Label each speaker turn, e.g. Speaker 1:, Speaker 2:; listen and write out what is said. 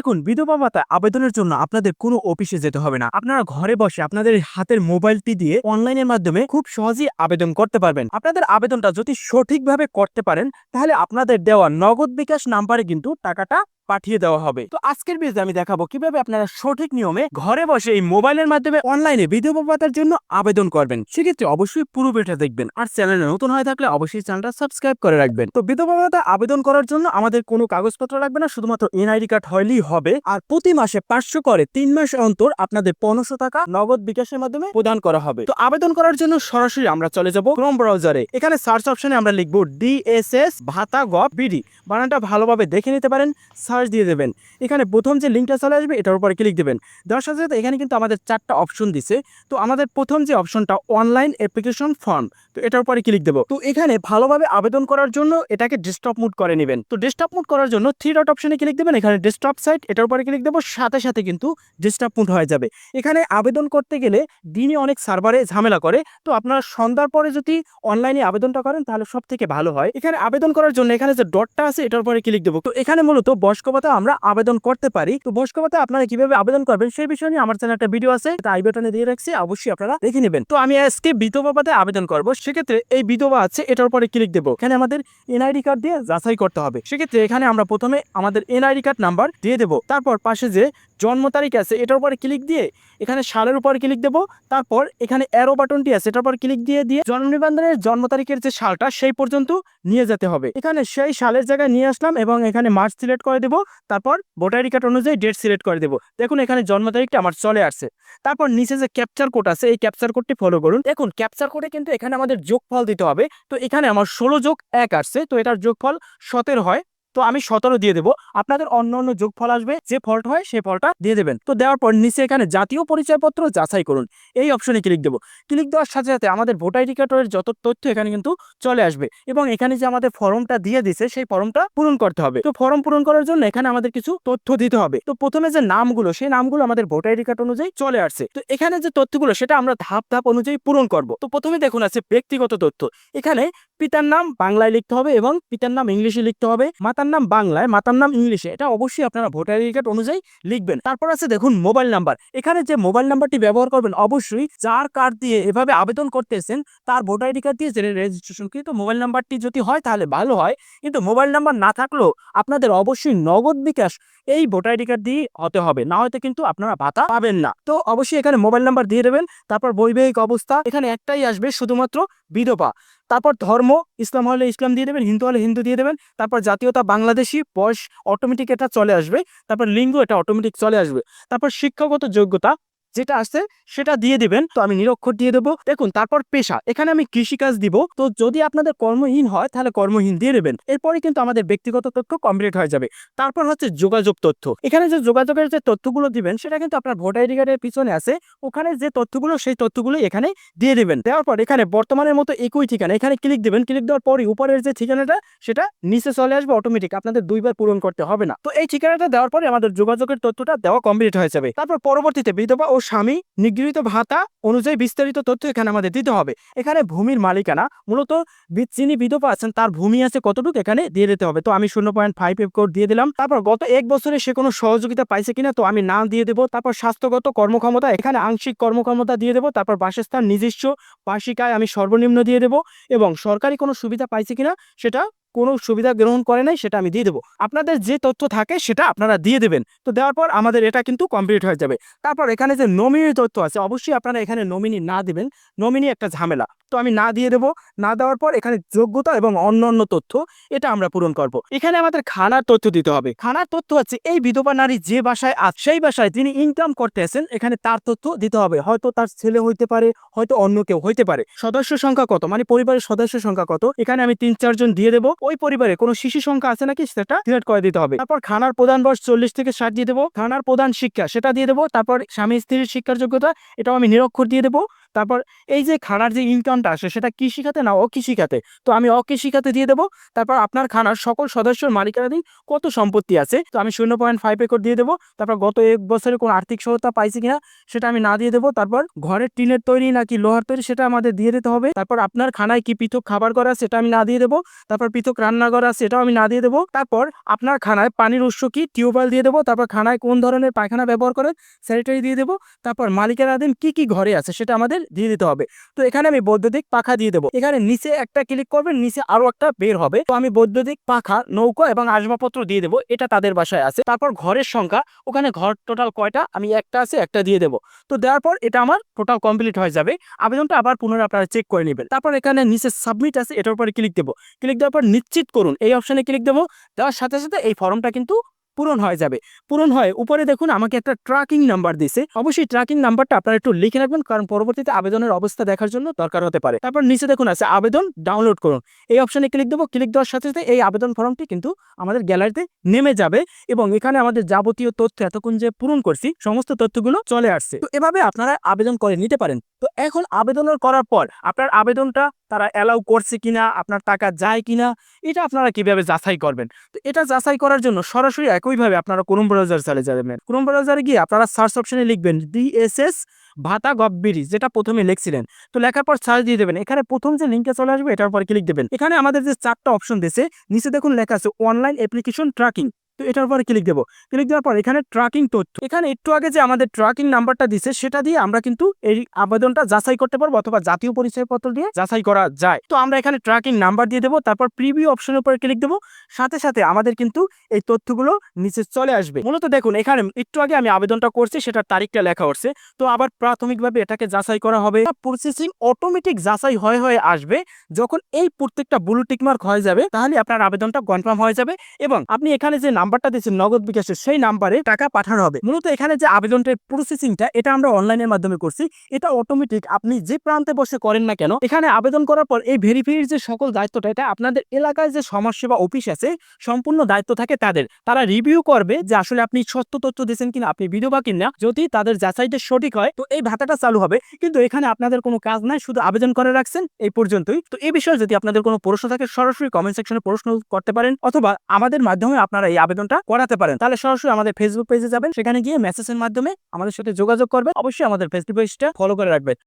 Speaker 1: এখন বিধবা ভাতা আবেদনের জন্য আপনাদের কোনো অফিসে যেতে হবে না। আপনারা ঘরে বসে আপনাদের হাতের মোবাইলটি দিয়ে অনলাইনের মাধ্যমে খুব সহজেই আবেদন করতে পারবেন। আপনাদের আবেদনটা যদি সঠিকভাবে করতে পারেন, তাহলে আপনাদের দেওয়া নগদ বিকাশ নাম্বারে কিন্তু টাকাটা পাঠিয়ে দেওয়া হবে। তো আজকের ভিডিওতে আমি দেখাবো কীভাবে আপনারা সঠিক নিয়মে ঘরে বসে এই মোবাইলের মাধ্যমে অনলাইনে বিধবা ভাতার জন্য আবেদন করবেন। সেক্ষেত্রে অবশ্যই পুরো ভিডিওটা দেখবেন। আর চ্যানেলে নতুন হয়ে থাকলে অবশ্যই চ্যানেলটা সাবস্ক্রাইব করে রাখবেন। তো বিধবা ভাতা আবেদন করার জন্য আমাদের কোনো কাগজপত্র লাগবে না, শুধুমাত্র এনআইডি কার্ড হলেই হবে। আর প্রতি মাসে পাঁচশো করে তিন মাস অন্তর আপনাদের পনেরোশো টাকা নগদ বিকাশের মাধ্যমে প্রদান করা হবে। তো আবেদন করার জন্য সরাসরি আমরা চলে যাব ক্রোম ব্রাউজারে এখানে সার্চ অপশনে আমরা লিখব ডিএসএস ভাতা গভ বিডি বানানটা ভালোভাবে দেখে নিতে পারেন। সার্চ দিয়ে দেবেন। এখানে প্রথম যে লিঙ্কটা চলে আসবে, এটার উপরে ক্লিক দেবেন। দেওয়ার সাথে সাথে এখানে কিন্তু আমাদের চারটা অপশন দিছে। তো আমাদের প্রথম যে অপশনটা অনলাইন অ্যাপ্লিকেশন ফর্ম তো এটার উপরে ক্লিক দেবো। তো এখানে ভালোভাবে আবেদন করার জন্য এটাকে ডেস্কটপ মুড করে নেবেন। তো ডেস্কটপ মুড করার জন্য থ্রি ডট অপশনে ক্লিক দেবেন। এখানে ডেস্কটপ সাইট এটার উপরে ক্লিক দেবো। সাথে সাথে কিন্তু ডেস্কটপ মুড হয়ে যাবে। এখানে আবেদন করতে গেলে দিনে অনেক সার্ভারে ঝামেলা করে। তো আপনারা সন্ধ্যার পরে যদি অনলাইনে আবেদনটা করেন, তাহলে সব থেকে ভালো হয়। এখানে আবেদন করার জন্য এখানে যে ডটটা আছে, এটার উপরে ক্লিক দেবো। তো এখানে মূলত বয়স্ক ভাতা আমরা আবেদন করতে পারি। তো বয়স্ক ভাতা আপনারা কীভাবে আবেদন করবেন সেই বিষয় নিয়ে আমার চ্যানেল একটা ভিডিও আছে আই বাটনে দিয়ে রাখছি, অবশ্যই আপনারা দেখে নেবেন। তো আমি আজকে বিধবা ভাতায় আবেদন করব, সেক্ষেত্রে এই বিধবা আছে, এটার উপরে ক্লিক দেবো। এখানে আমাদের এনআইডি কার্ড দিয়ে যাচাই করতে হবে। সেক্ষেত্রে এখানে আমরা প্রথমে আমাদের এনআইডি কার্ড নাম্বার দিয়ে দেবো। তারপর পাশে যে জন্ম তারিখ আছে, এটার উপরে ক্লিক দিয়ে এখানে সালের উপর ক্লিক দেবো, তারপর এখানে অ্যারো বাটনটি আছে, এটার উপর ক্লিক দিয়ে দিয়ে জন্ম নিবন্ধনের জন্ম তারিখের যে সালটা, সেই পর্যন্ত নিয়ে যেতে হবে। এখানে সেই সালের জায়গায় নিয়ে আসলাম এবং এখানে মার্চ সিলেক্ট করে দেবো, তারপর ভোটার কার্ড অনুযায়ী ডেট সিলেক্ট করে দেবো। দেখুন এখানে জন্ম তারিখটা আমার চলে আসছে। তারপর নিচে যে ক্যাপচার কোড আছে, এই ক্যাপচার কোডটি ফলো করুন। দেখুন ক্যাপচার কোডে কিন্তু এখানে আমাদের যোগফল দিতে হবে, তো এখানে আমার ষোলো যোগ এক আসছে, তো এটার যোগফল সতেরো হয়। তো আমি সতেরো দিয়ে দেবো। আপনাদের অন্য অন্য যোগফল আসবে, যে ফলটা হয় সেই ফলটা দিয়ে দেবেন। তো দেওয়ার পর নিচে এখানে জাতীয় পরিচয়পত্র যাচাই করুন। এই অপশনে ক্লিক দেবো। ক্লিক দেওয়ার সাথে সাথে আমাদের ভোটার কার্ডের যত তথ্য এখানে কিন্তু চলে আসবে এবং এখানে যে আমাদের ফর্মটা দিয়ে দিছে, সেই ফর্মটা পূরণ করতে হবে। তো ফর্ম পূরণ করার জন্য এখানে আমাদের কিছু তথ্য দিতে হবে। তো প্রথমে যে নামগুলো, সেই নামগুলো আমাদের ভোটার আইডি কার্ড অনুযায়ী চলে আসছে। তো এখানে যে তথ্যগুলো, সেটা আমরা ধাপ ধাপ অনুযায়ী পূরণ করব। তো প্রথমে দেখুন আছে ব্যক্তিগত তথ্য। এখানে পিতার নাম বাংলায় লিখতে হবে এবং পিতার নাম ইংলিশে লিখতে হবে। মাতার নাম বাংলায়, মাতার নাম ইংলিশে। এটা অবশ্যই আপনারা ভোটার আইডি কার্ড অনুযায়ী লিখবেন। তারপর আছে দেখুন মোবাইল নাম্বার। এখানে যে মোবাইল নাম্বারটি ব্যবহার করবেন, অবশ্যই যার কার্ড দিয়ে এভাবে আবেদন করতেছেন, তার ভোটার আইডি কার্ড দিয়ে যে রেজিস্ট্রেশন কিন্তু মোবাইল নাম্বারটি যদি হয় তাহলে ভালো হয়। কিন্তু মোবাইল নাম্বার না থাকলেও আপনাদের অবশ্যই নগদ বিকাশ এই ভোটার আইডি কার্ড দিয়ে হতে হবে। না হয়তো কিন্তু আপনারা ভাতা পাবেন না। তো অবশ্যই এখানে মোবাইল নাম্বার দিয়ে দেবেন, তারপর বৈবাহিক অবস্থা, এখানে একটাই আসবে শুধুমাত্র বিধবা। তারপর ধর্ম, ইসলাম হলে ইসলাম দিয়ে দেবেন, হিন্দু হলে হিন্দু দিয়ে দেবেন, তারপর জাতীয়তা বাংলাদেশি, বয়স অটোমেটিক এটা চলে আসবে, তারপর লিঙ্গ এটা অটোমেটিক চলে আসবে। তারপর শিক্ষাগত যোগ্যতা যেটা আছে সেটা দিয়ে দিবেন, তো আমি নিরক্ষর দিয়ে দেবো। দেখুন, তারপর পেশা, এখানে আমি কৃষিকাজ দিব। তো যদি আপনাদের কর্মহীন হয়, তাহলে কর্মহীন দিয়ে দেবেন। এরপরে কিন্তু আমাদের ব্যক্তিগত তথ্য কমপ্লিট হয়ে যাবে। তারপর হচ্ছে যোগাযোগ তথ্য। এখানে যে যোগাযোগের যে তথ্যগুলো দিবেন, সেটা কিন্তু আপনার ভোটার আইডি কার্ডের পিছনে আছে। ওখানে যে তথ্যগুলো, সেই তথ্যগুলো এখানে দিয়ে দেবেন। দেওয়ার পর এখানে বর্তমানের মতো একই ঠিকানা, এখানে ক্লিক দিবেন। ক্লিক দেওয়ার পরই উপরের যে ঠিকানাটা, সেটা নিচে চলে আসবে অটোমেটিক আপনাদের দুইবার পূরণ করতে হবে না। তো এই ঠিকানাটা দেওয়ার পরে আমাদের যোগাযোগের তথ্যটা দেওয়া কমপ্লিট হয়ে যাবে। তারপর পরবর্তীতে বিধবা ও স্বামী নিগৃহীত ভাতা অনুযায়ী বিস্তারিত তথ্য এখানে আমাদের দিতে হবে। এখানে ভূমির মালিকানা, মূলত যিনি বিধবা আছেন, তার ভূমি আছে কতটুকু এখানে দিয়ে দিতে হবে। তো আমি শূন্য পয়েন্ট ফাইভ কোড দিয়ে দিলাম। তারপর গত এক বছরে সে কোনো সহযোগিতা পাইছে কিনা, তো আমি না দিয়ে দেবো। তারপর স্বাস্থ্যগত কর্মক্ষমতা, এখানে আংশিক কর্মক্ষমতা দিয়ে দেবো। তারপর বাসস্থান, নিজস্ব বার্ষিকায় আমি সর্বনিম্ন দিয়ে দেবো। এবং সরকারি কোনো সুবিধা পাইছে কিনা, সেটা কোনো সুবিধা গ্রহণ করে নাই, সেটা আমি দিয়ে দেবো। আপনাদের যে তথ্য থাকে, সেটা আপনারা দিয়ে দেবেন। তো দেওয়ার পর আমাদের এটা কিন্তু কমপ্লিট হয়ে যাবে। তারপর এখানে যে নমিনি তথ্য আছে, অবশ্যই আপনারা এখানে নমিনি না দেবেন। নমিনি একটা ঝামেলা। তো আমি না দিয়ে দেবো। না দেওয়ার পর এখানে যোগ্যতা এবং অন্য অন্য তথ্য, এটা আমরা পূরণ করব। এখানে আমাদের খানার তথ্য দিতে হবে। খানার তথ্য হচ্ছে, এই বিধবা নারী যে বাসায় আছে সেই বাসায় যিনি ইনকাম করতে আছেন এখানে তার তথ্য দিতে হবে। হয়তো তার ছেলে হইতে পারে, হয়তো অন্য কেউ হইতে পারে। সদস্য সংখ্যা কত? মানে পরিবারের সদস্য সংখ্যা কত? এখানে আমি তিন চারজন দিয়ে দেবো। ওই পরিবারে কোনো শিশু সংখ্যা আছে নাকি সেটা সিলেক্ট করে দিতে হবে। তারপর খানার প্রধান বয়স চল্লিশ থেকে ষাট দিয়ে দেবো। খানার প্রধান শিক্ষা সেটা দিয়ে দেবো। তারপর স্বামী স্ত্রীর শিক্ষার যোগ্যতা এটাও আমি নিরক্ষর দিয়ে দেবো। তারপর এই যে খানার যে ইনকামটা আসে সেটা কৃষিখাতে না অকৃষিখাতে তো আমি অকৃষিখাতে দিয়ে দেবো। তারপর আপনার খানার সকল সদস্যর মালিকানাধীন কত সম্পত্তি আছে? তো আমি শূন্য পয়েন্ট ফাইভ একর দিয়ে দেবো। তারপর গত এক বছরে কোনো আর্থিক সহায়তা পাইছি কিনা সেটা আমি না দিয়ে দেবো। তারপর ঘরের টিনের তৈরি নাকি লোহার তৈরি সেটা আমাদের দিয়ে দিতে হবে। তারপর আপনার খানায় কি পৃথক খাবার করা সেটা আমি না দিয়ে দেবো। তারপর পৃথক পৃথক রান্নাঘর আছে, এটাও আমি না দিয়ে দেবো। তারপর আপনার খানায় পানির উৎস কি? টিউবওয়েল দিয়ে দেবো। তারপর খানায় কোন ধরনের পায়খানা ব্যবহার করেন? স্যানিটারি দিয়ে দেবো। তারপর মালিকের আদিন কি কি ঘরে আছে সেটা আমাদের দিয়ে দিতে হবে। তো এখানে আমি বৈদ্যুতিক পাখা দিয়ে দেবো। এখানে নিচে একটা ক্লিক করবেন, নিচে আরও একটা বের হবে। তো আমি বৈদ্যুতিক পাখা, নৌকা এবং আসবাবপত্র দিয়ে দেবো। এটা তাদের বাসায় আছে। তারপর ঘরের সংখ্যা, ওখানে ঘর টোটাল কয়টা? আমি একটা আছে, একটা দিয়ে দেবো। তো দেওয়ার পর এটা আমার টোটাল কমপ্লিট হয়ে যাবে। আবেদনটা আবার পুনরায় আপনারা চেক করে নেবেন। তারপর এখানে নিচে সাবমিট আছে, এটার উপরে ক্লিক দেবো। ক্লিক দেওয়ার পর নিশ্চিত করুন, এই অপশানে ক্লিক দেবো। দেওয়ার সাথে সাথে এই ফর্মটা কিন্তু পূরণ হয়ে যাবে। পূরণ হয়, উপরে দেখুন আমাকে একটা ট্র্যাকিং নাম্বার দিছে। অবশ্যই ট্র্যাকিং নাম্বারটা আপনারা একটু লিখে রাখবেন, কারণ পরবর্তীতে আবেদনের অবস্থা দেখার জন্য দরকার হতে পারে। তারপর নিচে দেখুন আছে, আবেদন ডাউনলোড করুন। এই অপশানে ক্লিক দেবো ক্লিক দেওয়ার সাথে সাথে এই আবেদন ফর্মটি কিন্তু আমাদের গ্যালারিতে নেমে যাবে এবং এখানে আমাদের যাবতীয় তথ্য এতক্ষণ যে পূরণ করছি, সমস্ত তথ্যগুলো চলে আসছে। তো এভাবে আপনারা আবেদন করে নিতে পারেন। তো এখন আবেদনের করার পর আপনার আবেদনটা তারা অ্যালাউ করছে কিনা, আপনার টাকা যায় কিনা, এটা আপনারা কীভাবে যাচাই করবেন? তো এটা যাচাই করার জন্য সরাসরি একইভাবে আপনারা ক্রোম ব্রাউজার চলে যাবেন। ক্রোম ব্রাউজারে গিয়ে আপনারা সার্চ অপশনে লিখবেন ডিএসএস ভাতা গভবিরি যেটা প্রথমে লিখছিলেন। তো লেখার পর সার্চ দিয়ে দেবেন। এখানে প্রথম যে লিঙ্কে চলে আসবে, এটার পর ক্লিক দেবেন। এখানে আমাদের যে চারটা অপশন দিয়েছে, নিচে দেখুন লেখা আছে অনলাইন অ্যাপ্লিকেশন ট্র্যাকিং তো এটার উপরে ক্লিক দেবো। ক্লিক দেওয়ার পর এখানে ট্র্যাকিং তথ্য। এখানে একটু আগে যে আমাদের ট্র্যাকিং নাম্বারটা দিছে, সেটা দিয়ে আমরা কিন্তু এই আবেদনটা যাচাই করতে পারব অথবা জাতীয় পরিচয়পত্র দিয়ে যাচাই করা যায়। তো আমরা এখানে ট্র্যাকিং নাম্বার দিয়ে দেবো, তারপর প্রিভিউ অপশনের উপরে ক্লিক দেবো। সাথে সাথে আমাদের কিন্তু এই তথ্যগুলো নিচে চলে আসবে। মূলত দেখুন, এখানে একটু আগে আমি আবেদনটা করছি, সেটার তারিখটা লেখা হচ্ছে তো আবার প্রাথমিকভাবে এটাকে যাচাই করা হবে। প্রসেসিং অটোমেটিক যাচাই হয়ে হয়ে আসবে। যখন এই প্রত্যেকটা ব্লু টিকমার্ক হয়ে যাবে, তাহলে আপনার আবেদনটা কনফার্ম হয়ে যাবে এবং আপনি এখানে যে নাম্বারটা দিচ্ছেন নগদ বিকাশের সেই নাম্বারে টাকা পাঠানো হবে। মূলত এখানে যে আবেদনটার প্রসেসিংটা এটা আমরা অনলাইনের মাধ্যমে করছি। এটা অটোমেটিক আপনি যে প্রান্তে বসে করেন না কেন, এখানে আবেদন করার পর এই ভেরিফাইয়ের যে সকল দায়িত্বটা, এটা আপনাদের এলাকায় যে সমাজসেবা অফিস আছে, সম্পূর্ণ দায়িত্ব থাকে তাদের। তারা রিভিউ করবে যে আসলে আপনি সত্য তথ্য দিয়েছেন কিনা, আপনি বিধবা কিনা। যদি তাদের যাচাইটা সঠিক হয়, তো এই ভাতাটা চালু হবে। কিন্তু এখানে আপনাদের কোনো কাজ নাই, শুধু আবেদন করে রাখছেন, এই পর্যন্তই। তো এই বিষয়ে যদি আপনাদের কোনো প্রশ্ন থাকে, সরাসরি কমেন্ট সেকশনে প্রশ্ন করতে পারেন, অথবা আমাদের মাধ্যমে আপনারা এই আবেদনটা করাতে পারেন। তাহলে সরাসরি আমাদের ফেসবুক পেজে যাবেন। সেখানে গিয়ে মেসেজের মাধ্যমে আমাদের সাথে যোগাযোগ করবেন। অবশ্যই আমাদের ফেসবুক পেজটা ফলো করে রাখবেন।